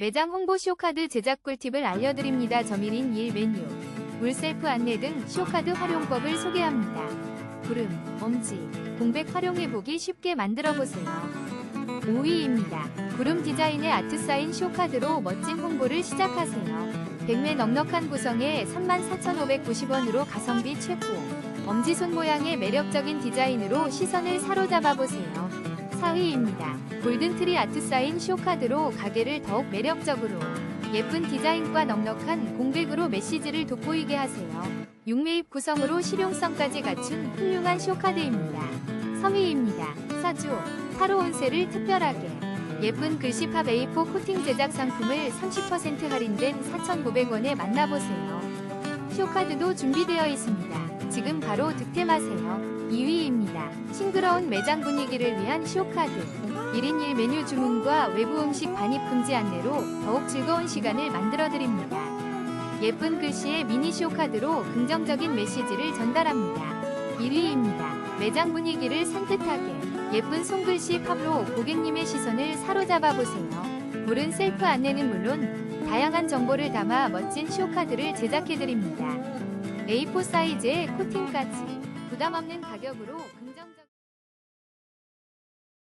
매장 홍보 쇼카드 제작 꿀팁을 알려드립니다. 점일인 1 메뉴, 물셀프 안내 등 쇼카드 활용법을 소개합니다. 구름, 엄지, 공백 활용해보기 쉽게 만들어보세요. 5위입니다. 구름 디자인의 아트 사인 쇼카드로 멋진 홍보를 시작하세요. 100매 넉넉한 구성에 34,590원으로 가성비 최고. 엄지손 모양의 매력적인 디자인으로 시선을 사로잡아보세요. 4위입니다. 골든트리 아트 사인 쇼카드로 가게를 더욱 매력적으로 예쁜 디자인과 넉넉한 공백으로 메시지를 돋보이게 하세요. 6매입 구성으로 실용성까지 갖춘 훌륭한 쇼카드입니다. 3위입니다. 사주, 타로 운세를 특별하게 예쁜 글씨팝 A4 코팅 제작 상품을 30% 할인된 4,900원에 만나보세요. 쇼카드도 준비되어 있습니다. 지금 바로 득템하세요. 2위입니다. 싱그러운 매장 분위기를 위한 쇼카드. 1인 1 메뉴 주문과 외부 음식 반입 금지 안내로 더욱 즐거운 시간을 만들어드립니다. 예쁜 글씨의 미니 쇼카드로 긍정적인 메시지를 전달합니다. 1위입니다. 매장 분위기를 산뜻하게 예쁜 손글씨 팝로 고객님의 시선을 사로잡아 보세요. 물은 셀프 안내는 물론 다양한 정보를 담아 멋진 쇼카드를 제작해드립니다. A4 사이즈의 코팅까지 부담 없는 가격으로 긍정적